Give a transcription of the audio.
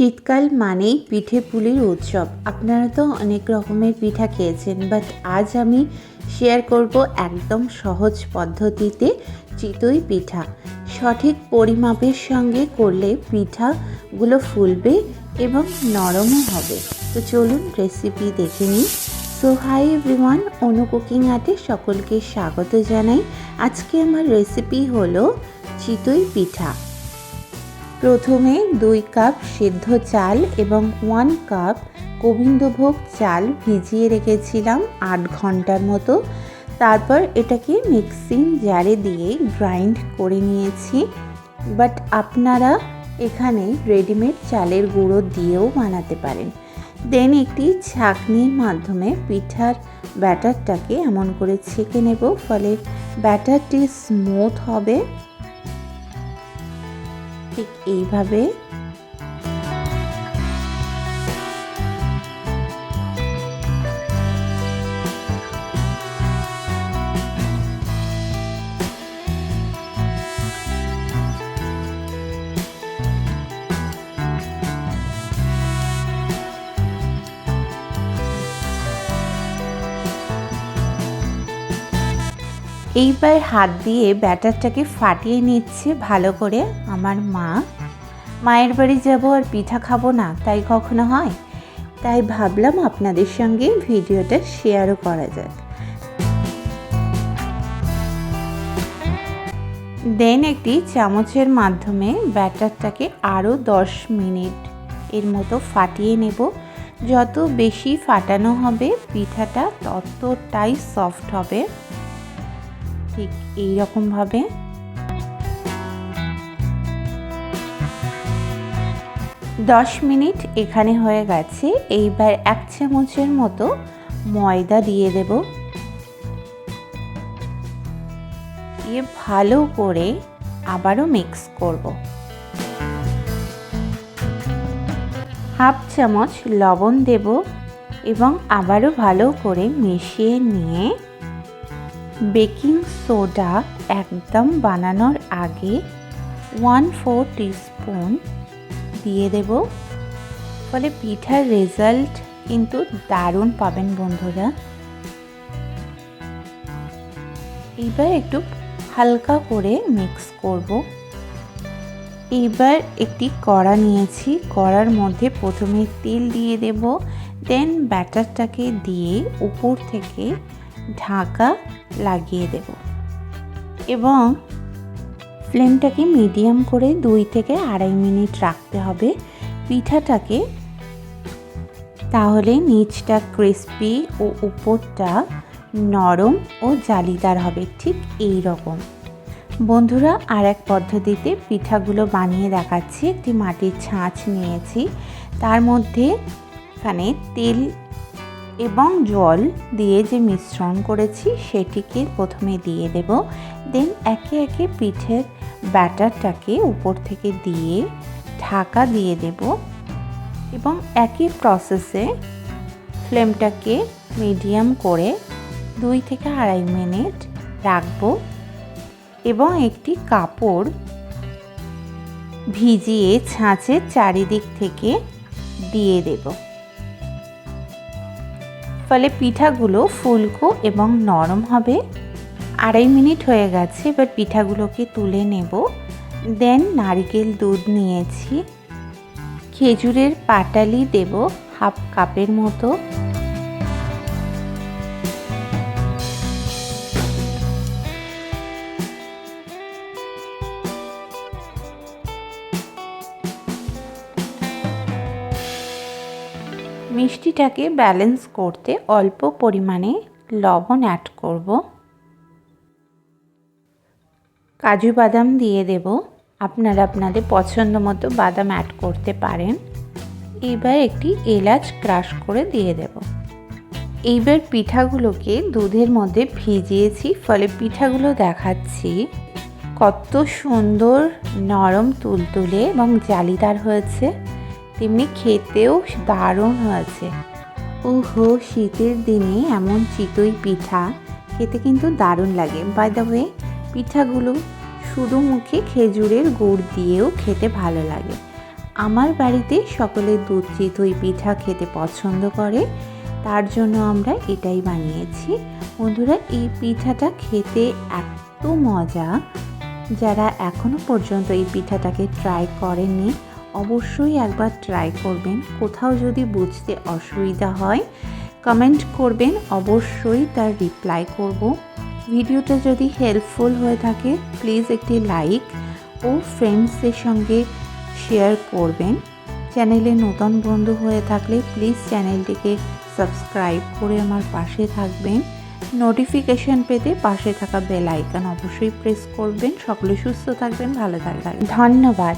শীতকাল মানেই পিঠে পুলির উৎসব। আপনারা তো অনেক রকমের পিঠা খেয়েছেন বাট আজ আমি শেয়ার করব একদম সহজ পদ্ধতিতে চিতই পিঠা। সঠিক পরিমাপের সঙ্গে করলে পিঠাগুলো ফুলবে এবং নরমও হবে। তো চলুন রেসিপি দেখে নিই। So hi everyone Anu cooking আর্টে সকলকে স্বাগত জানাই। আজকে আমার রেসিপি হলো চিতই পিঠা। প্রথমে দুই কাপ সিদ্ধ চাল এবং ওয়ান কাপ গোবিন্দভোগ চাল ভিজিয়ে রেখেছিলাম আট ঘণ্টার মতো। তারপর এটাকে মিক্সিং জারে দিয়ে গ্রাইন্ড করে নিয়েছি। বাট আপনারা এখানে রেডিমেড চালের গুঁড়ো দিয়েও বানাতে পারেন। দেন একটি ছাঁকনির মাধ্যমে পিঠার ব্যাটারটাকে এমন করে ছেঁকে নেব, ফলে ব্যাটারটি স্মুথ হবে। ঠিক এইভাবে এইবার হাত দিয়ে ব্যাটারটাকে ফাটিয়ে নিচ্ছে ভালো করে আমার মা। মায়ের বাড়ি যাব আর পিঠা খাব না, তাই কখনো হয়? তাই ভাবলাম আপনাদের সঙ্গে ভিডিওটা শেয়ারও করা যাক। দেন একটি চামচের মাধ্যমে ব্যাটারটাকে আরও দশ মিনিট এর মতো ফাটিয়ে নেব। যত বেশি ফাটানো হবে, পিঠাটা ততটাই সফট হবে। ঠিক এই রকমভাবে দশ মিনিট এখানে হয়ে গেছে। এইবার এক চামচের মতো ময়দা দিয়ে দেব। দিয়ে ভালো করে আবারও মিক্স করব। হাফ চামচ লবণ দেব এবং আবারও ভালো করে মিশিয়ে নিয়ে বেকিং সোডা একদম বানানোর আগে ওয়ান ফোর টিস্পুন দিয়ে দেব। ফলে পিঠার রেজাল্ট কিন্তু দারুণ পাবেন বন্ধুরা। এবার একটু হালকা করে মিক্স করব। এবার একটি কড়া নিয়েছি। কড়ার মধ্যে প্রথমে তেল দিয়ে দেব। দেন ব্যাটারটাকে দিয়ে উপর থেকে ঢাকা লাগিয়ে দেব এবং ফ্লেমটাকে মিডিয়াম করে দুই থেকে আড়াই মিনিট রাখতে হবে। পিঠাটাকে তাহলে নিচটা ক্রিস্পি ও উপরটা নরম ও জালিদার হবে, ঠিক এই রকম বন্ধুরা আর এক পদ্ধতিতে পিঠাগুলো বানিয়ে দেখাচ্ছি। একটি মাটির ছাঁচ নিয়েছি। তার মধ্যে এখানে তেল এবং জল দিয়ে যে মিশ্রণ করেছি, সেটিকে প্রথমে দিয়ে দেব। দেন একে একে পিঠের ব্যাটারটাকে উপর থেকে দিয়ে ঢাকা দিয়ে দেব এবং একই প্রসেসে ফ্লেমটাকে মিডিয়াম করে দুই থেকে আড়াই মিনিট রাখব এবং একটি কাপড় ভিজিয়ে ছাঁচের চারিদিক থেকে দিয়ে দেবো। ফলে পিঠাগুলো ফুলকো এবং নরম হবে। আড়াই মিনিট হয়ে গেছে, এবার পিঠাগুলোকে তুলে নেব। দেন নারিকেল দুধ নিয়েছি। খেজুরের পাটালি দেব হাফ কাপের মতো। মিষ্টিটাকে ব্যালেন্স করতে অল্প পরিমাণে লবণ অ্যাড করব। কাজু বাদাম দিয়ে দেব। আপনারা আপনাদের পছন্দ মতো বাদাম অ্যাড করতে পারেন। এবার একটি এলাচ ক্রাশ করে দিয়ে দেব। এইবার পিঠাগুলোকে দুধের মধ্যে ভিজিয়েছি, ফলে পিঠাগুলো দেখাচ্ছি। কত সুন্দর নরম তুলতুলে এবং জালিদার হয়েছে। তেমনি খেতেও দারুণ হয়েছে। ওহো, শীতের দিনে এমন চিতই পিঠা খেতে কিন্তু দারুণ লাগে। বাই দ্য ওয়ে পিঠাগুলো শুধু মুখে খেজুরের গুড় দিয়েও খেতে ভালো লাগে। আমার বাড়িতে সকলে দুধ চিতই পিঠা খেতে পছন্দ করে, তার জন্য আমরা এটাই বানিয়েছি। বন্ধুরা, এই পিঠাটা খেতে এত মজা, যারা এখনও পর্যন্ত এই পিঠাটাকে ট্রাই করেননি অবশ্যই একবার ট্রাই করবেন। কোথাও যদি বুঝতে অসুবিধা হয় কমেন্ট করবেন। অবশ্যই তার রিপ্লাই করব। ভিডিওটা যদি হেল্পফুল হয়ে থাকে প্লিজ একটি লাইক ও ফ্রেন্ডসদের সঙ্গে শেয়ার করবেন। চ্যানেলে নতুন বন্ধু হয়ে থাকলে প্লিজ চ্যানেলটিকে সাবস্ক্রাইব করে আমার পাশে থাকবেন। নোটিফিকেশন পেতে পাশে থাকা বেল আইকন অবশ্যই প্রেস করবেন। সকলে সুস্থ থাকবেন, ভালো থাকবেন। ধন্যবাদ।